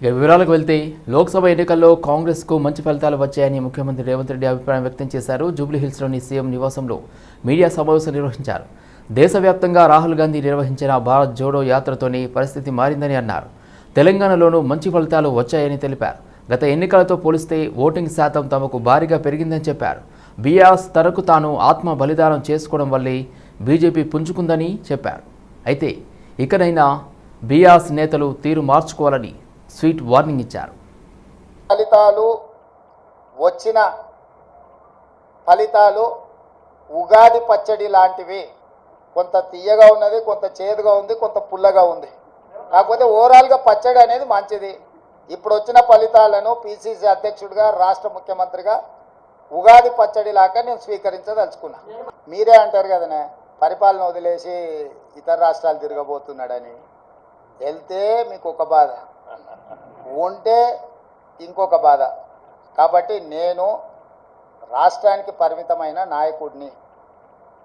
ఇక వివరాలకు వెళ్తే లోక్సభ ఎన్నికల్లో కాంగ్రెస్కు మంచి ఫలితాలు వచ్చాయని ముఖ్యమంత్రి రేవంత్ రెడ్డి అభిప్రాయం వ్యక్తం చేశారు. జూబ్లీహిల్స్లోని సీఎం నివాసంలో మీడియా సమావేశం నిర్వహించారు. దేశవ్యాప్తంగా రాహుల్ గాంధీ నిర్వహించిన భారత్ జోడో యాత్రతోనే పరిస్థితి మారిందని అన్నారు. తెలంగాణలోనూ మంచి ఫలితాలు వచ్చాయని తెలిపారు. గత ఎన్నికలతో పోలిస్తే ఓటింగ్ శాతం తమకు భారీగా పెరిగిందని చెప్పారు. బీఆర్ఎస్ తనకు తాను ఆత్మ బలిదానం చేసుకోవడం వల్లే బీజేపీ పుంజుకుందని చెప్పారు. అయితే ఇకనైనా బీఆర్ఎస్ నేతలు తీరు మార్చుకోవాలని స్వీట్ వార్నింగ్ ఇచ్చారు. ఫలితాలు వచ్చిన ఫలితాలు ఉగాది పచ్చడి లాంటివి. కొంత తీయగా ఉన్నది కొంత చేదుగా ఉంది కొంత పుల్లగా ఉంది. కాకపోతే ఓవరాల్గా పచ్చడి అనేది మంచిది. ఇప్పుడు వచ్చిన ఫలితాలను పిసిసి అధ్యక్షుడిగా రాష్ట్ర ముఖ్యమంత్రిగా ఉగాది పచ్చడి లాగా నేను స్వీకరించదలుచుకున్నా. మీరే అంటారు కదనే పరిపాలన వదిలేసి ఇతర రాష్ట్రాలు తిరగబోతున్నాడని. వెళ్తే మీకు ఒక బాధ. ఉంటే ఇంకొక బాధ. కాబట్టి నేను రాష్ట్రానికి పరిమితమైన నాయకుడిని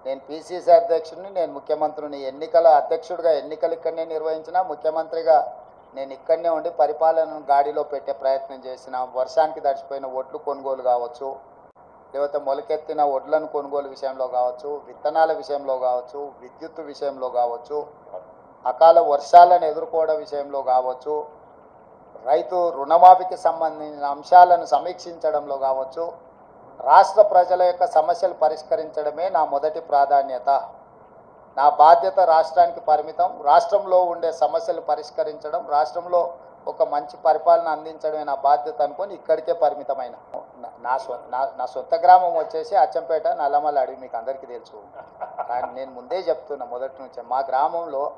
నేను పిసిసి అధ్యక్షుడిని నేను ముఖ్యమంత్రిని ఎన్నికల అధ్యక్షుడిగా ఎన్నికలు ఇక్కడనే నిర్వహించిన ముఖ్యమంత్రిగా నేను ఇక్కడనే ఉండి పరిపాలనను గాడిలో పెట్టే ప్రయత్నం చేసిన వర్షానికి దడిచిపోయిన ఒడ్లు కొనుగోలు కావచ్చు లేకపోతే మొలకెత్తిన ఒడ్లను కొనుగోలు విషయంలో కావచ్చు విత్తనాల విషయంలో కావచ్చు విద్యుత్ విషయంలో కావచ్చు అకాల వర్షాలను ఎదుర్కోవడం విషయంలో కావచ్చు రైతు రుణమాఫీకి సంబంధించిన అంశాలను సమీక్షించడంలో కావచ్చు రాష్ట్ర ప్రజల యొక్క సమస్యలు పరిష్కరించడమే నా మొదటి ప్రాధాన్యత. నా బాధ్యత రాష్ట్రానికి పరిమితం. రాష్ట్రంలో ఉండే సమస్యలు పరిష్కరించడం రాష్ట్రంలో ఒక మంచి పరిపాలన అందించడమే నా బాధ్యత అనుకొని ఇక్కడికే పరిమితమైన. నా- సొ స్వ నా- నా సొంత గ్రామం వచ్చేసి అచ్చంపేట నల్లమల్ల అడవి మీకు అందరికీ తెలుసు. కానీ నేను ముందే చెప్తున్నా మొదటి నుంచే మా గ్రామంలో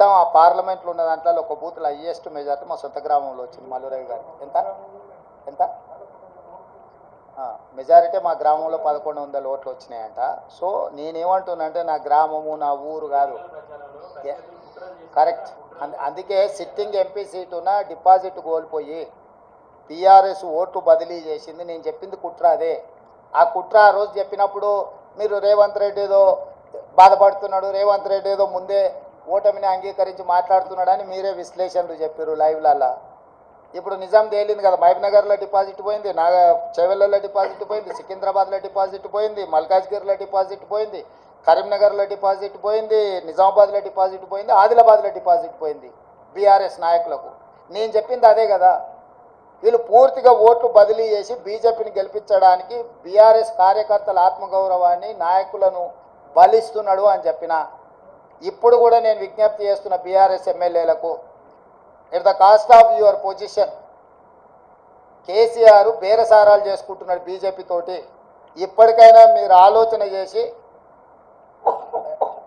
మొత్తం ఆ పార్లమెంట్లో ఉన్న దాంట్లో ఒక బూత్లో హయ్యెస్ట్ మెజార్టీ మా సొంత గ్రామంలో వచ్చింది మల్లురవి గారు. ఎంత? ఎంత? మెజారిటీ మా గ్రామంలో పదకొండు వందల ఓట్లు వచ్చినాయంట. సో నేనేమంటున్నానంటే నా గ్రామము నా ఊరు కాదు. కరెక్ట్ అందుకే సిట్టింగ్ ఎంపీ సీటున డిపాజిట్ కోల్పోయి టీఆర్ఎస్ ఓట్లు బదిలీ చేసింది. నేను చెప్పింది కుట్ర అదే. ఆ కుట్ర ఆ రోజు చెప్పినప్పుడు మీరు రేవంత్ రెడ్డి ఏదో బాధపడుతున్నాడు రేవంత్ రెడ్డి ఏదో ముందే ఓటమిని అంగీకరించి మాట్లాడుతున్నాడని మీరే విశ్లేషణలు చెప్పారు లైవ్లల్లా. ఇప్పుడు నిజాం తేలింది కదా మహబూబ్నగర్లో డిపాజిట్ పోయింది నాగ చెవెళ్ళలో డిపాజిట్ పోయింది సికింద్రాబాద్లో డిపాజిట్ పోయింది మల్కాజ్గిరిలో డిపాజిట్ పోయింది కరీంనగర్లో డిపాజిట్ పోయింది నిజామాబాద్లో డిపాజిట్ పోయింది ఆదిలాబాద్లో డిపాజిట్ పోయింది బీఆర్ఎస్ నాయకులకు. నేను చెప్పింది అదే కదా వీళ్ళు పూర్తిగా ఓట్లు బదిలీ చేసి బీజేపీని గెలిపించడానికి బీఆర్ఎస్ కార్యకర్తల ఆత్మగౌరవాన్ని నాయకులను బలిస్తున్నాడు అని చెప్పిన ఇప్పుడు కూడా నేను విజ్ఞప్తి చేస్తున్న బీఆర్ఎస్ ఎమ్మెల్యేలకు it the cost of your position KCR బేరసారాలు చేసుకుంటున్నాడు బీజేపీ తోటి. ఇప్పటికైనా మీరు ఆలోచన చేసి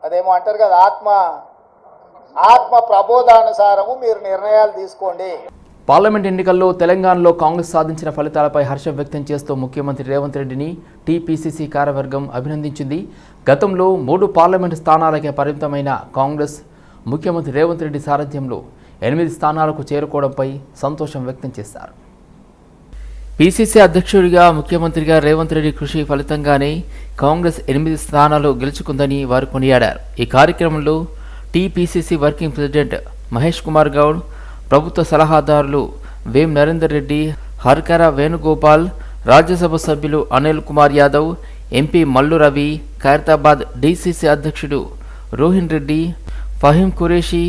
అదేమో అంటారు కదా ఆత్మ ఆత్మ ప్రబోధానుసారము మీరు నిర్ణయాలు తీసుకోండి. పార్లమెంట్ ఎన్నికల్లో తెలంగాణలో కాంగ్రెస్ సాధించిన ఫలితాలపై హర్షం వ్యక్తం చేస్తూ ముఖ్యమంత్రి రేవంత్ రెడ్డిని టీపీసీసీ కార్యవర్గం అభినందించింది. గతంలో మూడు పార్లమెంటు స్థానాలకే పరిమితమైన కాంగ్రెస్ ముఖ్యమంత్రి రేవంత్ రెడ్డి సారథ్యంలో ఎనిమిది స్థానాలకు చేరుకోవడంపై సంతోషం వ్యక్తం చేశారు. పీసీసీ అధ్యక్షుడిగా ముఖ్యమంత్రిగా రేవంత్ రెడ్డి కృషి ఫలితంగానే కాంగ్రెస్ ఎనిమిది స్థానాలు గెలుచుకుందని వారు కొనియాడారు. ఈ కార్యక్రమంలో TPCC working president Mahesh Kumar Goud ప్రభుత్వ సలహాదారులు వేం నరేందర్ రెడ్డి హర్కర వేణుగోపాల్ రాజ్యసభ సభ్యులు అనిల్ కుమార్ యాదవ్ ఎంపీ మల్లు రవి ఖైరతాబాద్ డీసీసీ అధ్యక్షుడు రోహిన్ రెడ్డి ఫహీం ఖురేషి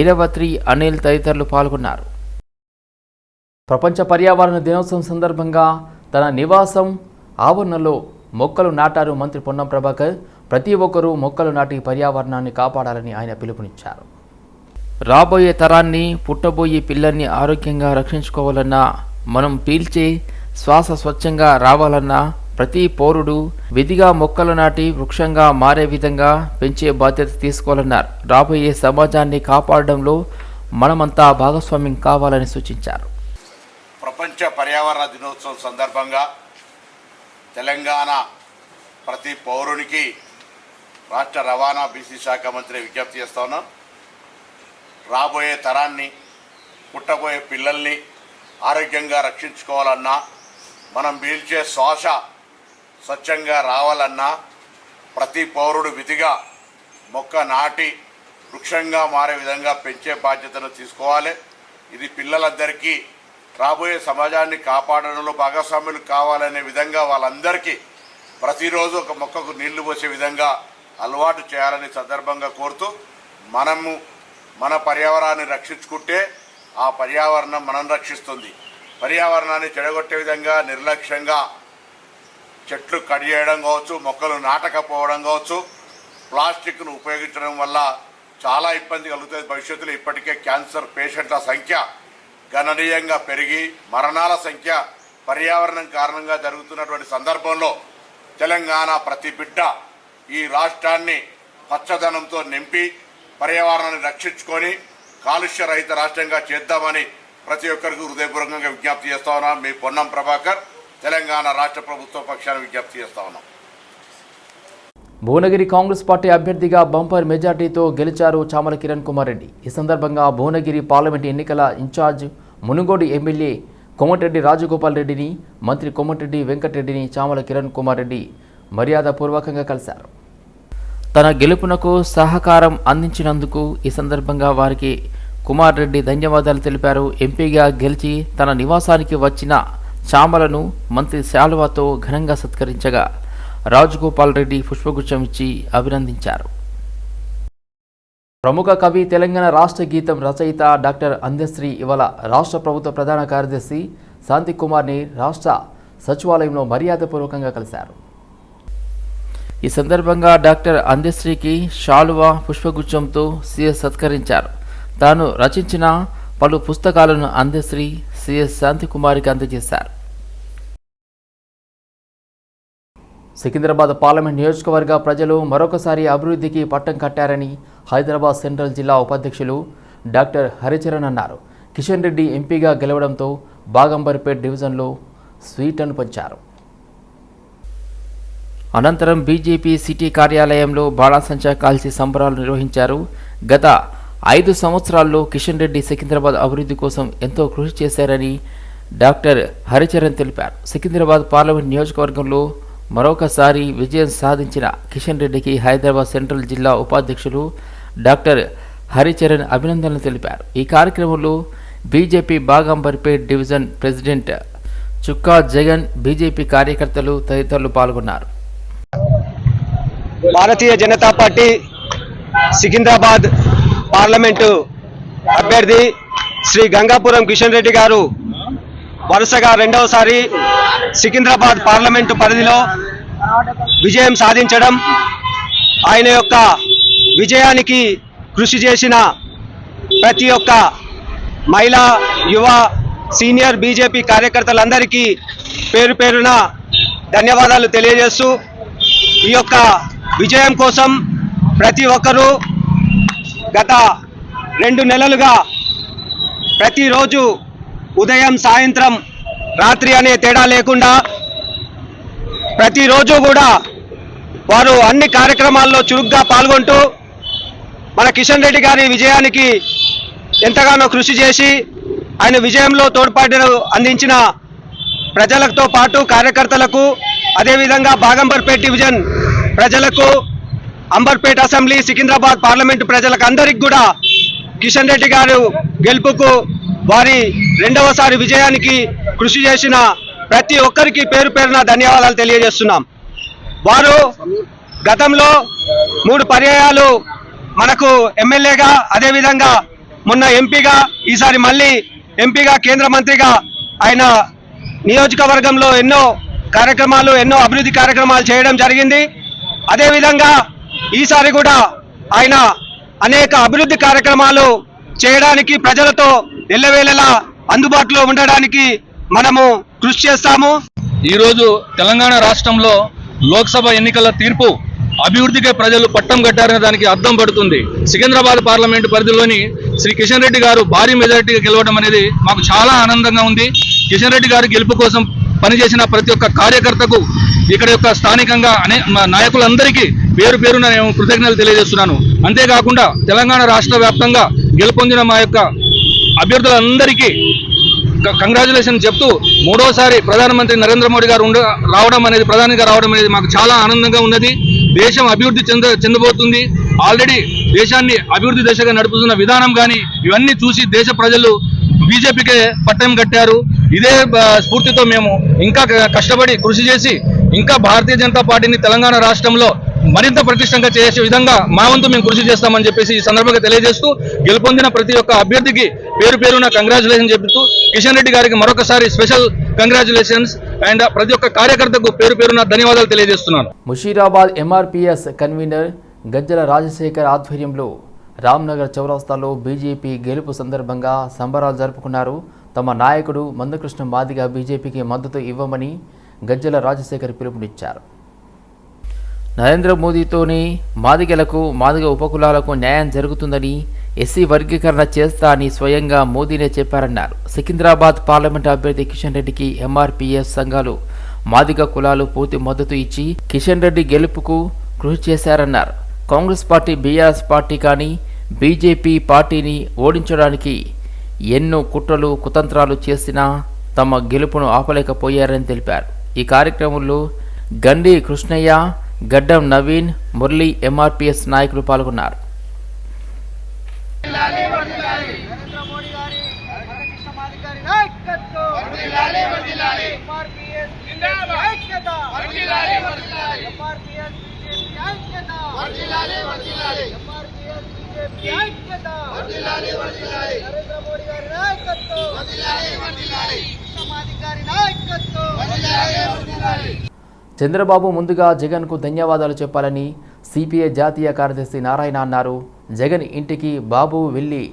ఈరవత్రి అనిల్ తదితరులు పాల్గొన్నారు. ప్రపంచ పర్యావరణ దినోత్సవం సందర్భంగా తన నివాసం ఆవరణలో మొక్కలు నాటారు మంత్రి పొన్నం ప్రభాకర్. ప్రతి ఒక్కరూ మొక్కలు నాటి పర్యావరణాన్ని కాపాడాలని ఆయన పిలుపునిచ్చారు. రాబోయే తరాన్ని పుట్టబోయే పిల్లల్ని ఆరోగ్యంగా రక్షించుకోవాలన్నా మనం పీల్చే శ్వాస స్వచ్ఛంగా రావాలన్నా ప్రతి పౌరుడు విధిగా మొక్కలు నాటి వృక్షంగా మారే విధంగా పెంచే బాధ్యత తీసుకోవాలన్నారు. రాబోయే సమాజాన్ని కాపాడడంలో మనమంతా భాగస్వామ్యం కావాలని సూచించారు. ప్రపంచ పర్యావరణ దినోత్సవం సందర్భంగా తెలంగాణ ప్రతి పౌరునికి రాష్ట్ర రవాణా బీసీ శాఖ మంత్రి విజ్ఞప్తి చేస్తా ఉన్నాం. రాబోయే తరాన్ని పుట్టబోయే పిల్లల్ని ఆరోగ్యంగా రక్షించుకోవాలన్నా మనం పీల్చే శ్వాస స్వచ్ఛంగా రావాలన్నా ప్రతి పౌరుడు విధిగా మొక్క నాటి వృక్షంగా మారే విధంగా పెంచే బాధ్యతను తీసుకోవాలి. ఇది పిల్లలందరికీ రాబోయే సమాజాన్ని కాపాడడంలో భాగస్వాములు కావాలనే విధంగా వాళ్ళందరికీ ప్రతిరోజు ఒక మొక్కకు నీళ్ళు పోసే విధంగా అలవాటు చేయాలని సందర్భంగా కోరుతూ మనము మన పర్యావరణాన్ని రక్షించుకుంటే ఆ పర్యావరణం మనం రక్షిస్తుంది. పర్యావరణాన్ని చెడగొట్టే విధంగా నిర్లక్ష్యంగా చెట్లు కట్ చేయడం కావచ్చు మొక్కలు నాటకపోవడం కావచ్చు ప్లాస్టిక్ను ఉపయోగించడం వల్ల చాలా ఇబ్బంది కలుగుతుంది. భవిష్యత్తులో ఇప్పటికే క్యాన్సర్ పేషెంట్ల సంఖ్య గణనీయంగా పెరిగి మరణాల సంఖ్య పర్యావరణం కారణంగా జరుగుతున్నటువంటి సందర్భంలో తెలంగాణ ప్రతి బిడ్డ ఈ రాష్ట్రాన్ని పచ్చదనంతో నింపి పర్యావరణాన్ని రక్షించుకొని కాలుష్య రహిత రాష్ట్రంగా చేద్దామని ప్రతి ఒక్కరికి హృదయపూర్వకంగా విజ్ఞప్తి చేస్తా ఉన్నాం. మీ పొన్నం ప్రభాకర్ తెలంగాణ రాష్ట్ర ప్రభుత్వ పక్షాన్ని విజ్ఞప్తి చేస్తా ఉన్నాం. భువనగిరి కాంగ్రెస్ పార్టీ అభ్యర్థిగా బంపర్ మెజార్టీతో గెలిచారు చామల కిరణ్ కుమార్ రెడ్డి. ఈ సందర్భంగా భువనగిరి పార్లమెంటు ఎన్నికల ఇన్ఛార్జ్ మునుగోడు ఎమ్మెల్యే కోమటిరెడ్డి రాజగోపాల్ రెడ్డిని మంత్రి కోమటిరెడ్డి వెంకటరెడ్డిని చామల కిరణ్ కుమార్ రెడ్డి మర్యాదపూర్వకంగా కలిశారు. తన గెలుపునకు సహకారం అందించినందుకు ఈ సందర్భంగా వారికి కుమార్ రెడ్డి ధన్యవాదాలు తెలిపారు. ఎంపీగా గెలిచి తన నివాసానికి వచ్చిన చామలను మంత్రి శాలువాతో ఘనంగా సత్కరించగా రాజగోపాల్ రెడ్డి పుష్పగుచ్చం ఇచ్చి అభినందించారు. ప్రముఖ కవి తెలంగాణ రాష్ట్ర గీతం రచయిత డాక్టర్ అందశ్రీ ఇవాళ రాష్ట్ర ప్రభుత్వ ప్రధాన కార్యదర్శి శాంతి కుమార్ని రాష్ట్ర సచివాలయంలో మర్యాదపూర్వకంగా కలిశారు. ఈ సందర్భంగా డాక్టర్ అందశ్రీకి షాలువా పుష్పగుచ్చంతో సిఎస్ సత్కరించారు. తాను రచించిన పలు పుస్తకాలను అందశ్రీ సిఎస్ శాంతికుమారికి అందజేశారు. సికింద్రాబాద్ పార్లమెంట్ నియోజకవర్గ ప్రజలు మరొకసారి అభివృద్ధికి పట్టం కట్టారని హైదరాబాద్ సెంట్రల్ జిల్లా ఉపాధ్యక్షులు డాక్టర్ హరిచరణ్ అన్నారు. కిషన్ రెడ్డి ఎంపీగా గెలవడంతో బాగంబర్పేట్ డివిజన్లో స్వీట్ను పంచారు. అనంతరం బీజేపీ సిటీ కార్యాలయంలో బాణాసంచా కాల్చి సంబరాలు నిర్వహించారు. గత ఐదు సంవత్సరాల్లో కిషన్ రెడ్డి సికింద్రాబాద్ అభివృద్ధి కోసం ఎంతో కృషి చేశారని డాక్టర్ హరిచరణ్ తెలిపారు. సికింద్రాబాద్ పార్లమెంట్ నియోజకవర్గంలో మరొకసారి విజయం సాధించిన కిషన్ రెడ్డికి హైదరాబాద్ సెంట్రల్ జిల్లా ఉపాధ్యక్షులు డాక్టర్ హరిచరణ్ అభినందనలు తెలిపారు. ఈ కార్యక్రమంలో BJP Bagambarpet division president Chukka Jagan BJP కార్యకర్తలు తదితరులు పాల్గొన్నారు. భారతీయ జనతా పార్టీ సికింద్రాబాద్ పార్లమెంటు అభ్యర్థి శ్రీ గంగాపురం కిషన్ రెడ్డి గారు వరుసగా రెండవసారి సికింద్రాబాద్ పార్లమెంటు పరిధిలో విజయం సాధించడం ఆయన యొక్క విజయానికి కృషి చేసిన ప్రతి ఒక్క మహిళా యువ సీనియర్ బీజేపీ కార్యకర్తలందరికీ పేరు పేరున ధన్యవాదాలు తెలియజేస్తూ ఈ యొక్క విజయం కోసం ప్రతి ఒక్కరూ గత రెండు నెలలుగా ప్రతిరోజు ఉదయం సాయంత్రం రాత్రి అనే తేడా లేకుండా ప్రతిరోజు కూడా వారు అన్ని కార్యక్రమాల్లో చురుగ్గా పాల్గొంటూ మన కిషన్ రెడ్డి గారి విజయానికి ఎంతగానో కృషి చేసి ఆయన విజయంలో తోడ్పాటు అందించిన ప్రజలతో పాటు కార్యకర్తలకు అదేవిధంగా బాగంబర్పేట్ డివిజన్ ప్రజలకు అంబర్పేట అసెంబ్లీ సికింద్రాబాద్ పార్లమెంటు ప్రజలకు అందరికి కూడా కిషన్ రెడ్డి గారు గెలుపుకు వారి రెండవసారి విజయానికి కృషి చేసిన ప్రతి ఒక్కరికి పేరు పేరున ధన్యవాదాలు తెలియజేస్తున్నాం. వారు గతంలో మూడు పర్యాయాలు మనకు ఎమ్మెల్యేగా అదేవిధంగా మొన్న ఎంపీగా ఈసారి మళ్ళీ ఎంపీగా కేంద్ర మంత్రిగా ఆయన నియోజకవర్గంలో ఎన్నో కార్యక్రమాలు ఎన్నో అభివృద్ధి కార్యక్రమాలు చేయడం జరిగింది. అదేవిధంగా ఈసారి కూడా ఆయన అనేక అభివృద్ధి కార్యక్రమాలు చేయడానికి ప్రజలతో ఎల్లవేళలా అందుబాటులో ఉండడానికి మనము కృషి చేస్తాము. ఈరోజు తెలంగాణ రాష్ట్రంలో లోక్సభ ఎన్నికల తీర్పు అభివృద్ధికే ప్రజలు పట్టం కట్టారనే దానికి అర్థం పడుతుంది. సికింద్రాబాద్ పార్లమెంటు పరిధిలోని శ్రీ కిషన్ రెడ్డి గారు భారీ మెజారిటీగా గెలవడం అనేది మాకు చాలా ఆనందంగా ఉంది. కిషన్ రెడ్డి గారి గెలుపు కోసం పనిచేసిన ప్రతి ఒక్క కార్యకర్తకు ఇక్కడ యొక్క స్థానికంగా అనే నాయకులందరికీ పేరు పేరున నేను కృతజ్ఞతలు తెలియజేస్తున్నాను. అంతేకాకుండా తెలంగాణ రాష్ట్ర వ్యాప్తంగా గెలుపొందిన మా యొక్క అభ్యర్థులందరికీ కంగ్రాచులేషన్ చెప్తూ మూడోసారి ప్రధానమంత్రి నరేంద్ర మోడీ గారు ఉండ రావడం అనేది ప్రధానిగా రావడం అనేది మాకు చాలా ఆనందంగా ఉన్నది. దేశం అభివృద్ధి చెంద చెందబోతుంది. ఆల్రెడీ దేశాన్ని అభివృద్ధి దిశగా నడుపుతున్న విధానం కానీ ఇవన్నీ చూసి దేశ ప్రజలు బీజేపీకే పట్టం కట్టారు. ఇదే స్ఫూర్తితో మేము ఇంకా కష్టపడి కృషి చేసి ఇంకా భారతీయ జనతా పార్టీని తెలంగాణ రాష్ట్రంలో మరింత ప్రతిష్టంగా చేసే విధంగా మా వంతు మేము కృషి చేస్తామని చెప్పేసి ఈ సందర్భంగా తెలియజేస్తూ గెలుపొందిన ప్రతి ఒక్క అభ్యర్థికి పేరు పేరున కంగ్రాచులేషన్ చెబుతూ కిషన్ రెడ్డి గారికి మరొకసారి స్పెషల్ కంగ్రాచులేషన్స్ అండ్ ప్రతి ఒక్క కార్యకర్తకు పేరు పేరున ధన్యవాదాలు తెలియజేస్తున్నాను. ముషీరాబాద్ ఎంఆర్పిఎస్ కన్వీనర్ గజ్జల రాజశేఖర్ ఆధ్వర్యంలో రామ్నగర్ చౌరస్తాలో బీజేపీ గెలుపు సందర్భంగా సంబరాలు జరుపుకున్నారు. తమ నాయకుడు మందకృష్ణ మాదిగ బీజేపీకి మద్దతు ఇవ్వమని గజ్జల రాజశేఖర్ పిలుపునిచ్చారు. నరేంద్ర మోదీతోనే మాదిగలకు మాదిగ ఉపకులాలకు న్యాయం జరుగుతుందని ఎస్సీ వర్గీకరణ చేస్తా అని స్వయంగా మోదీనే చెప్పారన్నారు. సికింద్రాబాద్ పార్లమెంట్ అభ్యర్థి కిషన్ రెడ్డికి ఎంఆర్పీఎస్ సంఘాలు మాదిగ కులాలు పూర్తి మద్దతు ఇచ్చి కిషన్ రెడ్డి గెలుపుకు కృషి చేశారన్నారు. కాంగ్రెస్ పార్టీ బీఆర్ఎస్ పార్టీ కానీ బీజేపీ పార్టీని ఓడించడానికి ఎన్నో కుట్రలు కుతంత్రాలు చేసినా తమ గెలుపును ఆపలేకపోయారని తెలిపారు. ఈ కార్యక్రమంలో గండి కృష్ణయ్య గడ్డం నవీన్ మురళి ఎంఆర్పీఎస్ నాయకులు పాల్గొన్నారు. నరేంద్ర మోడీ గారి బాలకృష్ణ మాది గారి నాయకత్వం వర్ధిల్లాలి వర్ధిల్లాలి ఎంఆర్పీఎస్ జిందాబాద్ ఐక్యత వర్ధిల్లాలి వర్ధిల్లాలి ఎంఆర్పీఎస్ బీజేపీ ఐక్యత వర్ధిల్లాలి వర్ధిల్లాలి ఎంఆర్పీఎస్ బీజేపీ ఐక్యత వర్ధిల్లాలి వర్ధిల్లాలి నరేంద్ర మోడీ గారి నాయకత్వం వర్ధిల్లాలి వర్ధిల్లాలి కృష్ణ మాది గారి నాయకత్వం వర్ధిల్లాలి వర్ధిల్లాలి చంద్రబాబు ముందుగా జగన్కు ధన్యవాదాలు చెప్పాలని సిపిఐ జాతీయ కార్యదర్శి నారాయణ అన్నారు. జగన్ ఇంటికి బాబు వెళ్ళి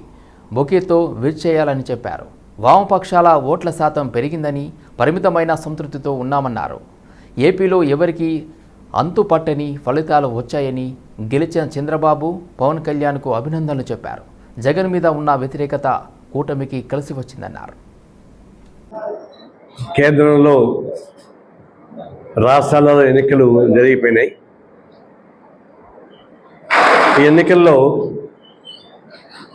బొకేతో విచ్చేయాలని చెప్పారు. వామపక్షాల ఓట్ల శాతం పెరిగిందని పరిమితమైన సంతృప్తితో ఉన్నామన్నారు. ఏపీలో ఎవరికి అంతుపట్టని ఫలితాలు వచ్చాయని గెలిచిన చంద్రబాబు పవన్ కళ్యాణ్కు అభినందనలు చెప్పారు. జగన్ మీద ఉన్న వ్యతిరేకత కూటమికి కలిసి వచ్చిందన్నారు. కేంద్రంలో రాష్ట్రాలలో ఎన్నికలు జరిగిపోయినాయి. ఈ ఎన్నికల్లో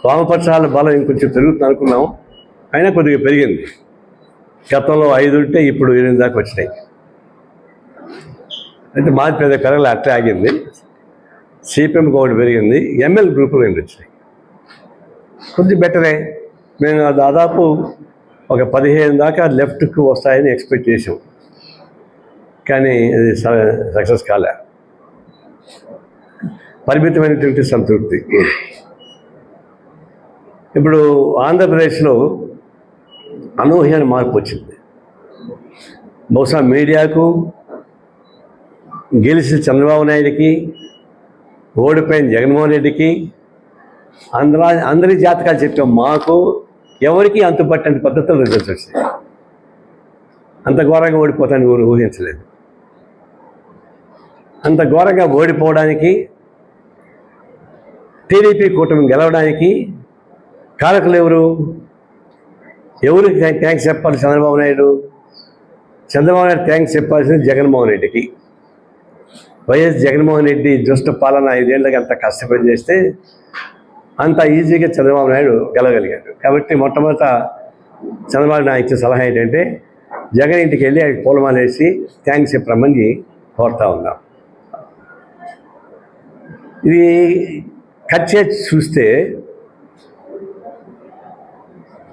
వామపక్షాల బలం ఇంకొంచెం పెరుగుతుంది అనుకున్నాం. అయినా కొద్దిగా పెరిగింది. గతంలో ఐదు ఉంటే ఇప్పుడు ఎనిమిది దాకా వచ్చినాయి. అయితే మాది పెద్ద పెరగలే అట్లే ఆగింది. సిపిఎం ఒకటి పెరిగింది. ఎంఎల్ గ్రూపులు రెండు వచ్చినాయి. కొద్దిగా బెటరే. మేము దాదాపు ఒక పదిహేను దాకా లెఫ్ట్కు వస్తాయని ఎక్స్పెక్ట్ చేసాం. కానీ అది సక్సెస్ కాలే. పరిమితమైనటువంటి సంతృప్తి. ఇప్పుడు ఆంధ్రప్రదేశ్లో అనూహ్యమైన మార్పు వచ్చింది. బహుశా మీడియాకు గెలిచిన చంద్రబాబు నాయుడికి ఓడిపోయిన జగన్మోహన్ రెడ్డికి అందరా అందరి జాతకాలు చెప్పాం మాకు ఎవరికి అంతుపట్టని పద్ధతులు రిజల్ట్స్ వచ్చాయి అంత ఘోరంగా ఓడిపోతాను ఊరు ఊహించలేదు. అంత ఘోరంగా ఓడిపోవడానికి టీడీపీ కూటమి గెలవడానికి కారకులు ఎవరు? ఎవరికి థ్యాంక్స్ చెప్పాలి చంద్రబాబు నాయుడు? చంద్రబాబు నాయుడు థ్యాంక్స్ చెప్పాల్సింది జగన్మోహన్ రెడ్డికి. వైఎస్ జగన్మోహన్ రెడ్డి దుష్ట పాలన ఐదేళ్ళకి అంత కష్టపడి చేస్తే అంత ఈజీగా చంద్రబాబు నాయుడు గెలవగలిగాడు. కాబట్టి మొట్టమొదట చంద్రబాబు నాయుడు ఇచ్చే సలహా ఏంటంటే జగన్ ఇంటికి వెళ్ళి ఆయన పూలమాలేసి థ్యాంక్స్ చెప్పమని కోరుతా ఉన్నాం. ఇది కట్ చేసి చూస్తే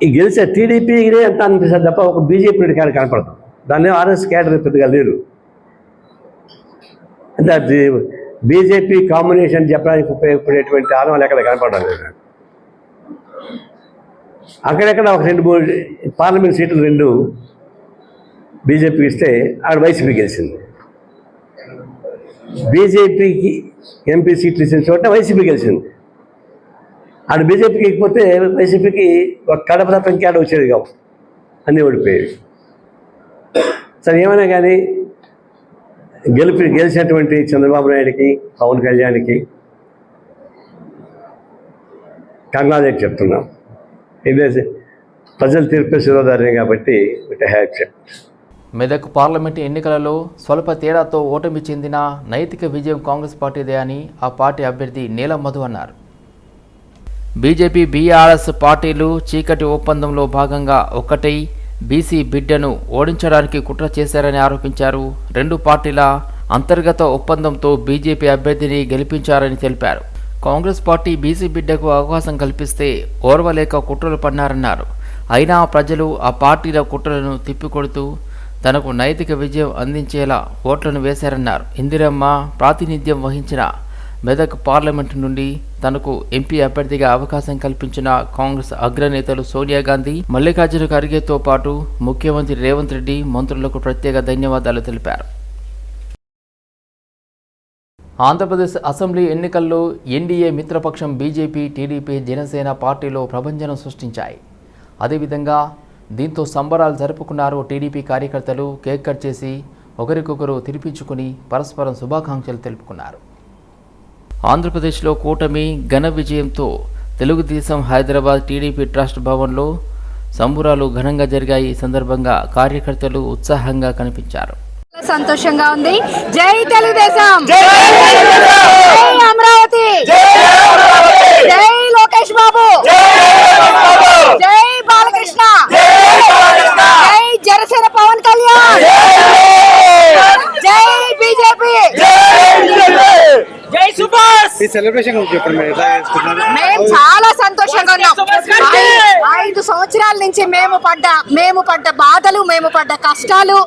ఈ గెలిచే టీడీపీనే అంత అనిపిస్తుంది తప్ప ఒక బీజేపీ కాడ కనపడతాం దాన్ని ఆర్ఎస్ క్యాడర్ పెద్దగా లేరు. అంటే అది బీజేపీ కాంబినేషన్ చెప్పడానికి ఉపయోగపడేటువంటి ఆనవాళ్ళు ఎక్కడ కనపడడం లేదు. అక్కడెక్కడ ఒక రెండు మూడు పార్లమెంట్ సీట్లు రెండు బీజేపీకి ఇస్తే ఆడ వైసీపీ గెలిచింది. బీజేపీకి ఎంపీ సీట్లు ఇచ్చిన చోట వైసీపీ గెలిచింది. ఆడ బీజేపీకి ఇకపోతే వైసీపీకి ఒక కడప తప్ప ఇంకేడ వచ్చేది కావు. అన్నీ ఓడిపోయేవి. సరే ఏమైనా కానీ గెలిపి గెలిచినటువంటి చంద్రబాబు నాయుడికి పవన్ కళ్యాణ్కి కంగ్రాచులేట్ చెప్తున్నాం. ఇదే ప్రజలు తీర్పే శిరోధార్యం కాబట్టి విత్ హ్యాప్ మెదక్ పార్లమెంటు ఎన్నికలలో స్వల్ప తేడాతో ఓటమి చెందిన నైతిక విజయం కాంగ్రెస్ పార్టీదే అని ఆ పార్టీ అభ్యర్థి నీలం మధు అన్నారు. బీజేపీ బీఆర్ఎస్ పార్టీలు చీకటి ఒప్పందంలో భాగంగా ఒక్కటై బీసీ బిడ్డను ఓడించడానికి కుట్ర చేశారని ఆరోపించారు. రెండు పార్టీల అంతర్గత ఒప్పందంతో బీజేపీ అభ్యర్థిని గెలిపించారని తెలిపారు. కాంగ్రెస్ పార్టీ బీసీ బిడ్డకు అవకాశం కల్పిస్తే ఓర్వలేక కుట్రలు పన్నారన్నారు. అయినా ప్రజలు ఆ పార్టీల కుట్రలను తిప్పికొడుతూ తనకు నైతిక విజయం అందించేలా ఓట్లను వేశారన్నారు. ఇందిరమ్మ ప్రాతినిధ్యం వహించిన మెదక్ పార్లమెంటు నుండి తనకు ఎంపీ అభ్యర్థిగా అవకాశం కల్పించిన కాంగ్రెస్ అగ్రనేతలు సోనియా గాంధీ మల్లికార్జున ఖర్గేతో పాటు ముఖ్యమంత్రి రేవంత్ రెడ్డి మంత్రులకు ప్రత్యేక ధన్యవాదాలు తెలిపారు. ఆంధ్రప్రదేశ్ అసెంబ్లీ ఎన్నికల్లో ఎన్డీఏ మిత్రపక్షం బీజేపీ టీడీపీ జనసేన పార్టీలో ప్రభంజనం సృష్టించాయి. అదేవిధంగా దీంతో సంబరాలు జరుపుకున్నారు టీడీపీ కార్యకర్తలు కేక్ కట్ చేసి ఒకరికొకరు తినిపించుకుని పరస్పరం శుభాకాంక్షలు తెలుపుకున్నారు. ఆంధ్రప్రదేశ్లో కూటమి ఘన విజయంతో తెలుగుదేశం హైదరాబాద్ టీడీపీ ట్రస్ట్ భవన్లో సంబురాలు ఘనంగా జరిగాయి. ఈ సందర్భంగా కార్యకర్తలు ఉత్సాహంగా కనిపించారు. సంతోషంగా ఉంది. జై తెలుగుదేశం! జై అమరావతి! జై లోకేష్ బాబు! జై బాలకృష్ణ జై జనసేన పవన్ కళ్యాణ్ జై బీజేపీ జై సుభాష్ ఈ సెలబ్రేషన్ గురించి చెప్పండి మీరు ఎలా చేసుకున్నారు? మేము చాలా సంతోషంగా ఉన్నాం. ఐదు సంవత్సరాల నుంచి మేము పడ్డ మేము పడ్డ బాధలు మేము పడ్డ కష్టాలు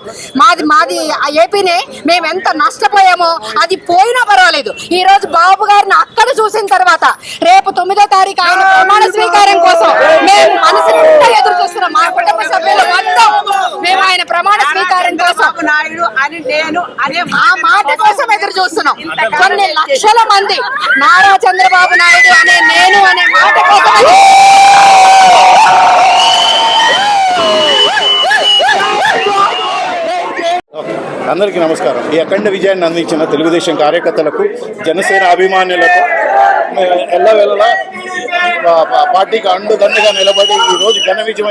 మాది మాది ఆ ఏపీనే మేము ఎంత నష్టపోయామో అది పోయినా పర్వాలేదు. ఈ రోజు బాబు గారిని అక్కడ చూసిన తర్వాత రేపు తొమ్మిదో తారీఖు ఆయన ప్రమాణ స్వీకారం కోసం మేము మనసు నిండా ఎదురు చూస్తున్నాం మా కుటుంబ సభ్యులు మొత్తం మేము ఆయన ప్రమాణ స్వీకారం కోసం నాయుడు అని నేను అనే ఆ మాట కోసం ఎదురు చూస్తున్నాం. కొన్ని లక్షల మంది నారా చంద్రబాబు నాయుడు అనే నేను అనే మాట కోసం అందరికీ నమస్కారం. ఈ అఖండ విజయాన్ని అందించిన తెలుగుదేశం కార్యకర్తలకు జనసేన అభిమానులకు ఎల్లవేళలా పా- పార్టీకి అండుదండగా నిలబడి ఈ రోజు ఘన విజయం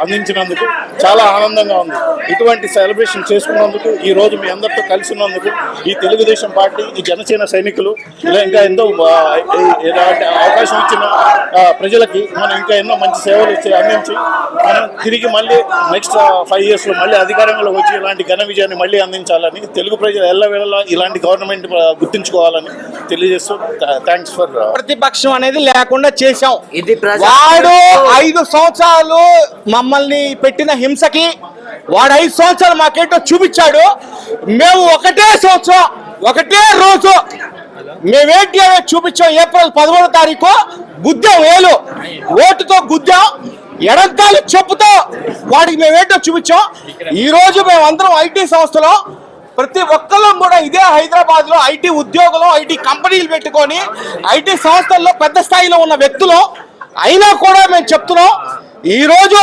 అందించినందుకు చాలా ఆనందంగా ఉంది. ఇటువంటి సెలబ్రేషన్ చేసుకున్నందుకు ఈ రోజు మీ అందరితో కలిసి ఉన్నందుకు ఈ తెలుగుదేశం పార్టీ ఈ జనసేన సైనికులు ఇలా ఇంకా ఎంతో అవకాశం ఇచ్చిన ప్రజలకి మనం ఇంకా ఎన్నో మంచి సేవలు ఇచ్చి అందించి మనం తిరిగి మళ్ళీ నెక్స్ట్ ఫైవ్ ఇయర్స్లో మళ్ళీ అధికారంలో వచ్చి ఇలాంటి ఘన విజయాన్ని మళ్ళీ అందించాలని తెలుగు ప్రజలు ఎల్లవేళలా ఇలాంటి గవర్నమెంట్ గుర్తుంచుకోవాలని తెలియజేస్తూ థ్యాంక్స్ ఫర్ ప్రతిపక్షం అనేది లేకుండా చేశాం. ఇది వాడు ఐదు సంవత్సరాలు మమ్మల్ని పెట్టిన హింసకి వాడు ఐదు సంవత్సరాలు మాకేంటో చూపించాడు. మేము ఒకటే సంవత్సరం ఒకటే రోజు మేమేంటి అనేది చూపించాం? ఏప్రిల్ పదమూడో తారీఖు గుద్దాం వేలు. ఓటుతో గుద్దాం ఎడంతాలు చెప్పుతో వాడికి మేమేంటో చూపించాం. ఈ రోజు మేమందరం ఐటీ సంస్థలో ప్రతి ఒక్కళ్ళం కూడా ఇదే హైదరాబాద్లో ఐటీ ఉద్యోగులు ఐటీ కంపెనీలు పెట్టుకొని ఐటీ సంస్థల్లో పెద్ద స్థాయిలో ఉన్న వ్యక్తులు. అయినా కూడా మేము చెప్తున్నాం ఈరోజు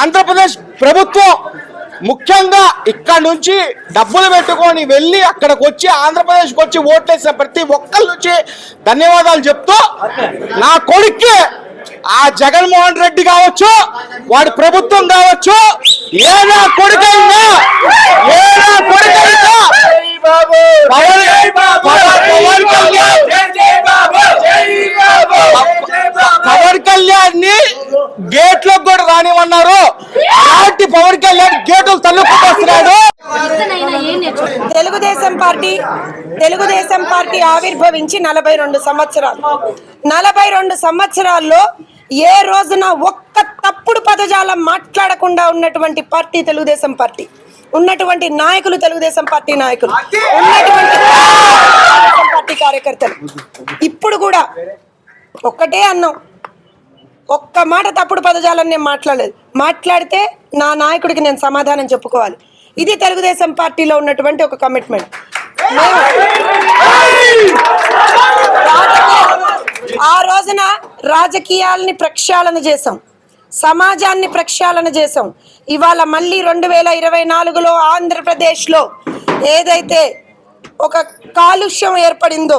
ఆంధ్రప్రదేశ్ ప్రభుత్వం ముఖ్యంగా ఇక్కడ నుంచి డబ్బులు పెట్టుకొని వెళ్ళి అక్కడికి వచ్చి ఆంధ్రప్రదేశ్కి వచ్చి ఓట్లేసిన ప్రతి ఒక్కరి నుంచి ధన్యవాదాలు చెప్తూ నా కొడుక్కి ఆ జగన్మోహన్ రెడ్డి కావచ్చు వాడి ప్రభుత్వం కావచ్చు ఏ నా కొడుకైనా ఏ నా కొడుకైనా పవన్ పవన్- పవన్ కళ్యాణ్! పవన్ కళ్యాణ్ని గేట్లో కూడా రానివన్నారు అలాంటి పవన్ కళ్యాణ్ గేట్లు తల్లుకుంటూ వస్తున్నాడు తెలుగుదేశం పార్టీ తెలుగుదేశం పార్టీ ఆవిర్భవించి నలభై రెండు సంవత్సరాలు. నలభై రెండు సంవత్సరాల్లో ఏ రోజున ఒక్క తప్పుడు పదజాలం మాట్లాడకుండా ఉన్నటువంటి పార్టీ తెలుగుదేశం పార్టీ ఉన్నటువంటి నాయకులు తెలుగుదేశం పార్టీ నాయకులు ఉన్నటువంటి పార్టీ కార్యకర్తలు. ఇప్పుడు కూడా ఒక్కటే అన్నాం. ఒక్క మాట తప్పుడు పదజాలం నేను మాట్లాడలేదు. మాట్లాడితే నా నాయకుడికి నేను సమాధానం చెప్పుకోవాలి. ఇది తెలుగుదేశం పార్టీలో ఉన్నటువంటి ఒక కమిట్మెంట్ ఆ రోజున రాజకీయాల్ని ప్రక్షాళన చేసాం సమాజాన్ని ప్రక్షాళన చేసాం ఇవాళ మళ్ళీ రెండు వేల ఇరవై నాలుగులో ఆంధ్రప్రదేశ్లో ఏదైతే ఒక కాలుష్యం ఏర్పడిందో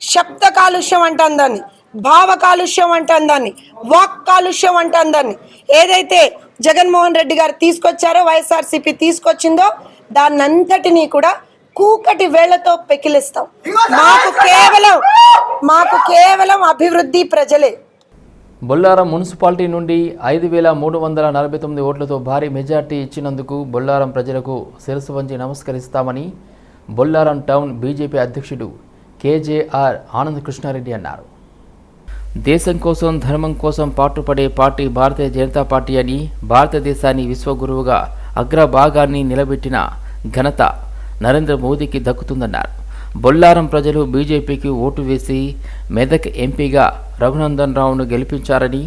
శబ్ద కాలుష్యం అంటాం దాన్ని భావ కాలుష్యం అంటాం దాన్ని వాక్ కాలుష్యం అంటాం దాన్ని ఏదైతే జగన్మోహన్ రెడ్డి గారు తీసుకొచ్చారో వైఎస్ఆర్సీపీ తీసుకొచ్చిందో దాన్నంతటినీ కూడా కూకటి వేళ్ళతో పెకిలిస్తాం. మాకు కేవలం మాకు కేవలం అభివృద్ధి ప్రజలే. బొల్లారం మున్సిపాలిటీ నుండి ఐదు వేల మూడు వందల నలభై తొమ్మిది ఓట్లతో భారీ మెజార్టీ ఇచ్చినందుకు బొల్లారం ప్రజలకు శిరసు వంచి నమస్కరిస్తామని బొల్లారం టౌన్ బీజేపీ అధ్యక్షుడు కేజేఆర్ ఆనంద్ కృష్ణారెడ్డి అన్నారు. దేశం కోసం ధర్మం కోసం పాటుపడే పార్టీ భారతీయ జనతా పార్టీ అని భారతదేశాన్ని విశ్వగురువుగా అగ్రభాగాన్ని నిలబెట్టిన ఘనత నరేంద్ర మోదీకి దక్కుతుందన్నారు. బొల్లారం ప్రజలు బీజేపీకి ఓటు వేసి మెదక్ ఎంపీగా రఘునందన్ రావును గెలిపించారని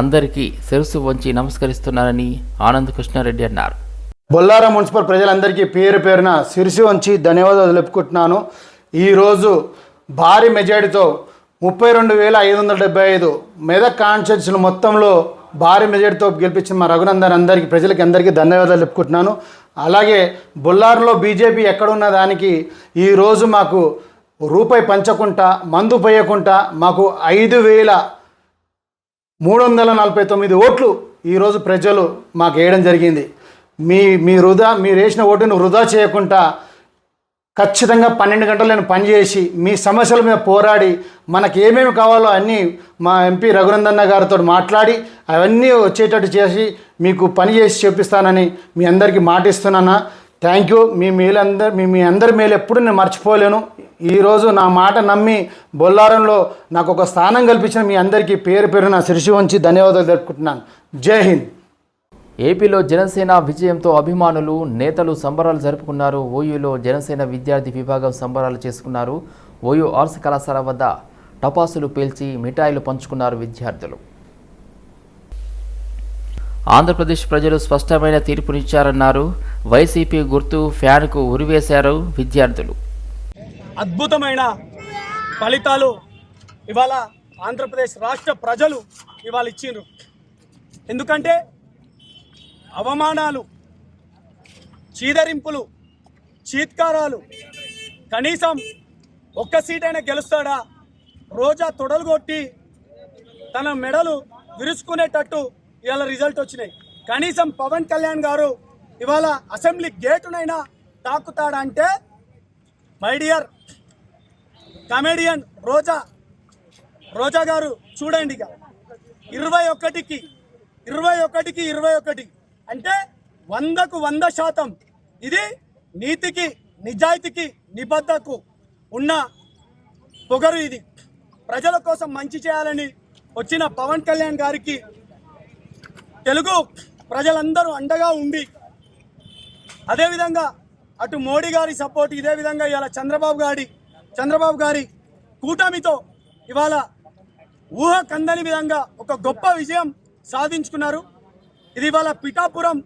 అందరికీ శిరస్సు వంచి నమస్కరిస్తున్నారని ఆనంద్ కృష్ణారెడ్డి అన్నారు. బొల్లారం మున్సిపల్ ప్రజలందరికీ పేరు పేరున శిరసి వంచి ధన్యవాదాలు తెలుపుకుంటున్నాను. ఈరోజు భారీ మెజారిటీతో ముప్పై రెండు వేల ఐదు వందల డెబ్బై ఐదు మెదక్ కాన్స్టిట్యూన్సీలు మొత్తంలో భారీ మెజారిటీతో గెలిపించిన మా రఘునందన్ అందరికీ ప్రజలకి అందరికీ ధన్యవాదాలు చెప్పుకుంటున్నాను అలాగే బుల్లార్లో బీజేపీ ఎక్కడున్న దానికి ఈరోజు మాకు రూపాయి పంచకుండా మందు పోయకుండా మాకు ఐదు వేల మూడు వందల నలభై తొమ్మిది ఓట్లు ఈరోజు ప్రజలు మాకు వేయడం జరిగింది. మీ మీ వృధా మీరు వేసిన ఓటును వృధా చేయకుండా ఖచ్చితంగా పన్నెండు గంటలు నేను పనిచేసి మీ సమస్యల మీద పోరాడి మనకు ఏమేమి కావాలో అన్నీ మా ఎంపీ రఘునందన్న గారితో మాట్లాడి అవన్నీ వచ్చేటట్టు చేసి మీకు పని చేసి చూపిస్తానని మీ అందరికీ మాటిస్తున్నాను థ్యాంక్ యూ మీ మేలందరి మీ మీ అందరి మేలు ఎప్పుడు నేను మర్చిపోలేను. ఈరోజు నా మాట నమ్మి బొల్లారంలో నాకు ఒక స్థానం కల్పించిన మీ అందరికీ పేరు పేరున శిరిసి ఉంచి ధన్యవాదాలు తెలుపుకుంటున్నాను. జై హింద్. ఏపీలో జనసేన విజయంతో అభిమానులు నేతలు సంబరాలు జరుపుకున్నారు. ఓయూలో జనసేన విద్యార్థి విభాగం సంబరాలు చేసుకున్నారు. ఓయూ ఆర్ట్స్ కళాశాల వద్ద టపాసులు పేల్చి మిఠాయిలు పంచుకున్నారు విద్యార్థులు. ఆంధ్రప్రదేశ్ ప్రజలు స్పష్టమైన తీర్పునిచ్చారన్నారు. వైసీపీ గుర్తు ఫ్యాన్కు ఉరివేశారు విద్యార్థులు. అద్భుతమైన ఫలితాలు ఇవాళ ఆంధ్రప్రదేశ్ రాష్ట్ర ప్రజలు ఇవాళ ఇచ్చిండ్రు. ఎందుకంటే అవమానాలు చీదరింపులు చీత్కారాలు. కనీసం ఒక్క సీటైనా గెలుస్తాడా? రోజా తొడలు కొట్టి తన మెడలు విరుచుకునేటట్టు ఇవాళ రిజల్ట్ వచ్చినాయి. కనీసం పవన్ కళ్యాణ్ గారు ఇవాళ అసెంబ్లీ గేటునైనా తాకుతాడంటే my dear comedian Roja Roja గారు చూడండి ఇక ఇరవై ఒకటికి ఇరవై ఒకటికి ఇరవై ఒకటి. అంటే వందకు వంద శాతం ఇది నీతికి నిజాయితీకి నిబద్ధకు ఉన్న పొగరు ఇది. ప్రజల కోసం మంచి చేయాలని వచ్చిన పవన్ కళ్యాణ్ గారికి తెలుగు ప్రజలందరూ అండగా ఉండి అదేవిధంగా అటు మోడీ గారి సపోర్ట్ ఇదే విధంగా ఇవాళ చంద్రబాబు గారి చంద్రబాబు గారి కూటమితో ఇవాళ ఊహ కందని విధంగా ఒక గొప్ప విజయం సాధించుకున్నారు. ఇది ఇవాళ పిఠాపురం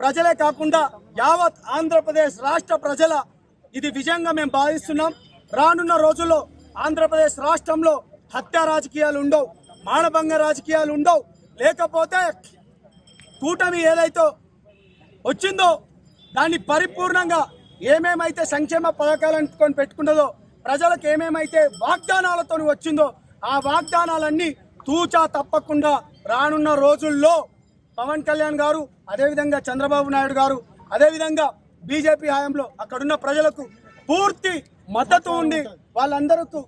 ప్రజలే కాకుండా యావత్ ఆంధ్రప్రదేశ్ రాష్ట్ర ప్రజల ఇది విజయంగా మేము భావిస్తున్నాం. రానున్న రోజుల్లో ఆంధ్రప్రదేశ్ రాష్ట్రంలో హత్య రాజకీయాలు ఉండవు మానభంగ రాజకీయాలు ఉండవు. లేకపోతే కూటమి ఏదైతే వచ్చిందో దాన్ని పరిపూర్ణంగా ఏమేమైతే సంక్షేమ పథకాలు అనుకొని పెట్టుకున్నదో ప్రజలకు ఏమేమైతే వాగ్దానాలతో వచ్చిందో ఆ వాగ్దానాలన్నీ తూచా తప్పకుండా రానున్న రోజుల్లో పవన్ కళ్యాణ్ గారు అదేవిధంగా చంద్రబాబు నాయుడు గారు అదేవిధంగా బీజేపీ హయాంలో అక్కడున్న ప్రజలకు పూర్తి మద్దతు ఉండి వాళ్ళందరకు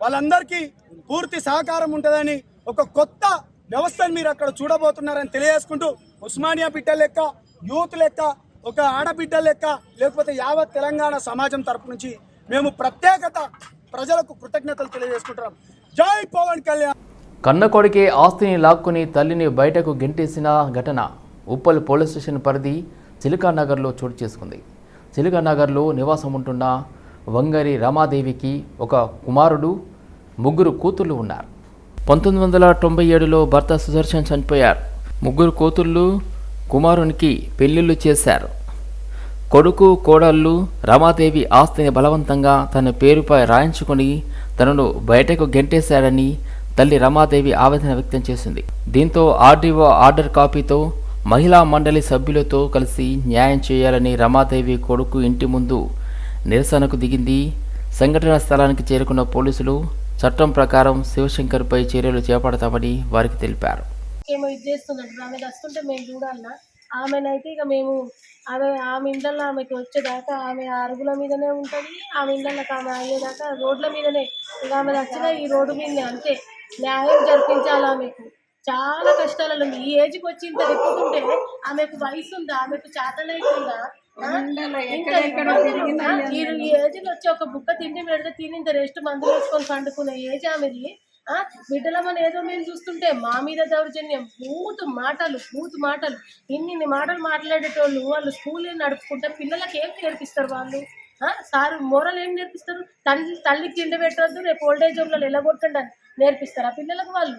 వాళ్ళందరికీ పూర్తి సహకారం ఉంటుందని ఒక కొత్త వ్యవస్థను మీరు అక్కడ చూడబోతున్నారని తెలియజేసుకుంటూ ఉస్మానియా బిడ్డ లెక్క యూత్ లెక్క ఒక ఆడబిడ్డ లెక్క లేకపోతే యావత్ తెలంగాణ సమాజం తరపు నుంచి మేము ప్రత్యేకత ప్రజలకు కృతజ్ఞతలు తెలియజేసుకుంటున్నాం. జై పవన్ కళ్యాణ్! కన్న కొడుకే ఆస్తిని లాక్కుని తల్లిని బయటకు గెంటేసిన ఘటన ఉప్పల్ పోలీస్ స్టేషన్ పరిధి చిలుకానగర్లో చోటు చేసుకుంది. చిలుకానగర్లో నివాసం ఉంటున్న వంగరి రమాదేవికి ఒక కుమారుడు ముగ్గురు కూతుళ్ళు ఉన్నారు. పంతొమ్మిది వందల తొంభై ఏడులో భర్త సుదర్శన్ చనిపోయారు. ముగ్గురు కూతుళ్ళు కుమారునికి పెళ్ళిళ్ళు చేశారు. కొడుకు కోడళ్ళు రమాదేవి ఆస్తిని బలవంతంగా తన పేరుపై రాయించుకొని తనను బయటకు గెంటేశాడని తల్లి రమాదేవి ఆవేదన వ్యక్తం చేసింది. దీంతో ఆర్డీఓ ఆర్డర్ కాపీతో మహిళా మండలి సభ్యులతో కలిసి న్యాయం చేయాలని రమాదేవి కొడుకు ఇంటి ముందు నిరసనకు దిగింది. సంఘటన స్థలానికి చేరుకున్న పోలీసులు చట్టం ప్రకారం శివశంకర్పై చర్యలు చేపడతామని వారికి తెలిపారు. ఏమో ఇది ఆమె వస్తుంటే మేము చూడాలన్నా. ఆమెనైతే ఇక మేము ఆమె ఆమె ఇండ్లలో ఆమెకి వచ్చేదాకా ఆమె అరుగుల మీదనే ఉంటుంది ఆమె ఇండ్లకు ఆమె అయ్యేదాకా రోడ్ల మీదనే. ఇక ఆమె వచ్చిన ఈ రోడ్డు మీదనే అంతే. న్యాయం జరిపించాలి ఆమెకు. చాలా కష్టాలలో ఉంది. ఈ ఏజ్కి వచ్చి ఇంత తిప్పుతుంటే ఆమెకు వయసు ఉందా? ఆమెకు ఇంకా ఈ ఈ ఏజ్లో వచ్చి ఒక బుక్క తిండి పెడితే తిని ఇంత రెస్ట్ మందులు వేసుకొని పండుకునే ఏజ్ ఆమెది. బిడ్డలమని ఏదో మేము చూస్తుంటే మా మీద దౌర్జన్యం. బూతు మాటలు బూతు మాటలు. ఇన్ని ఇన్ని మాటలు మాట్లాడేటోళ్ళు వాళ్ళు స్కూల్ నడుపుకుంటే పిల్లలకి ఏం నేర్పిస్తారు వాళ్ళు? ఆ, సార్ మోరల్ ఏం నేర్పిస్తారు? తల్లి తల్లికి తిండి పెట్టద్దు రేపు ఓల్డేజ్ హోమ్లలో వెళ్ళగొట్టండి అని నేర్పిస్తారు ఆ పిల్లలకు వాళ్ళు.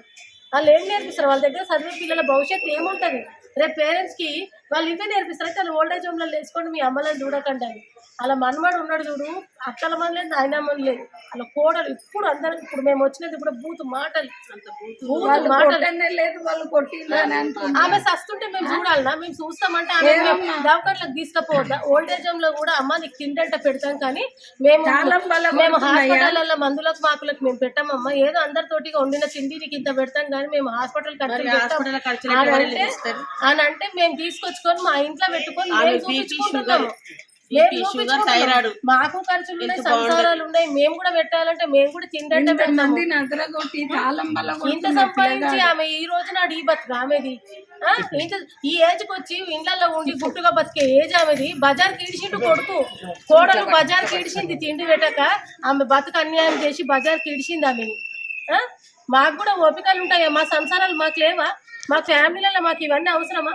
వాళ్ళు ఏం నేర్పిస్తారు? వాళ్ళ దగ్గర చదివే పిల్లల భవిష్యత్తు ఏముంటుంది? రేపు పేరెంట్స్కి వాళ్ళు ఇవే నేర్పిస్తారు. అయితే వాళ్ళు ఓల్డేజ్ హోమ్లో వేసుకొని మీ అమ్మలను చూడకండి అని. అలా మనవాడు ఉన్నాడు చూడు అక్కల మన లేదు ఆయన మన లేదు అలా కోడలు ఇప్పుడు అందరు ఇప్పుడు మేము వచ్చినది కూడా బూతు మాటలు. బూతు. మాటలు. లేదు వాళ్ళు. ఆమె సస్తుంటే మేము చూడాలనా? మేము చూస్తామంటే ఆమె మేము దవాఖానలకు తీసుకపోవద్దా ఓల్డేజ్ హోమ్లో కూడా అమ్మ నీకు తిండంట పెడతాం కానీ మేము మేము? హాస్పిటల్లో మందులకు మాకులకు మేము పెట్టామమ్మా. ఏదో అందరితోటిగా వండిన తిండి నీకు ఇంత పెడతాం కానీ మేము హాస్పిటల్ ఖర్చులు అని అంటే అని అంటే తీసుకొచ్చుకొని మా ఇంట్లో పెట్టుకొని మేము చూపించుకుంటున్నాము మేము చూపించుకుంటున్నాం. మాకు ఖర్చులు ఉన్నాయి సంసారాలు ఉన్నాయి. మేము కూడా పెట్టాలంటే మేము కూడా వల్ల ఇంత సంపాదించి ఆమె ఈ రోజు నాడు ఈ బతుకు ఆమెది. ఇంత ఈ ఏజ్కి వచ్చి ఇండ్లలో ఉండి గుట్టుగా బతికే ఏజ్ ఆమెది. బజార్ ఇడిచిండు కొడుకు. కోడలు బజార్ ఇడిచింది తిండి పెట్టక ఆమె బతుకు అన్యాయం చేసి బజార్ ఇడిచింది ఆమెని. ఆ? మాకు కూడా ఓపికలు ఉంటాయా? మా సంసారాలు మాకు లేవా? మా ఫ్యామిలీలలో మాకు ఇవన్నీ అవసరమా?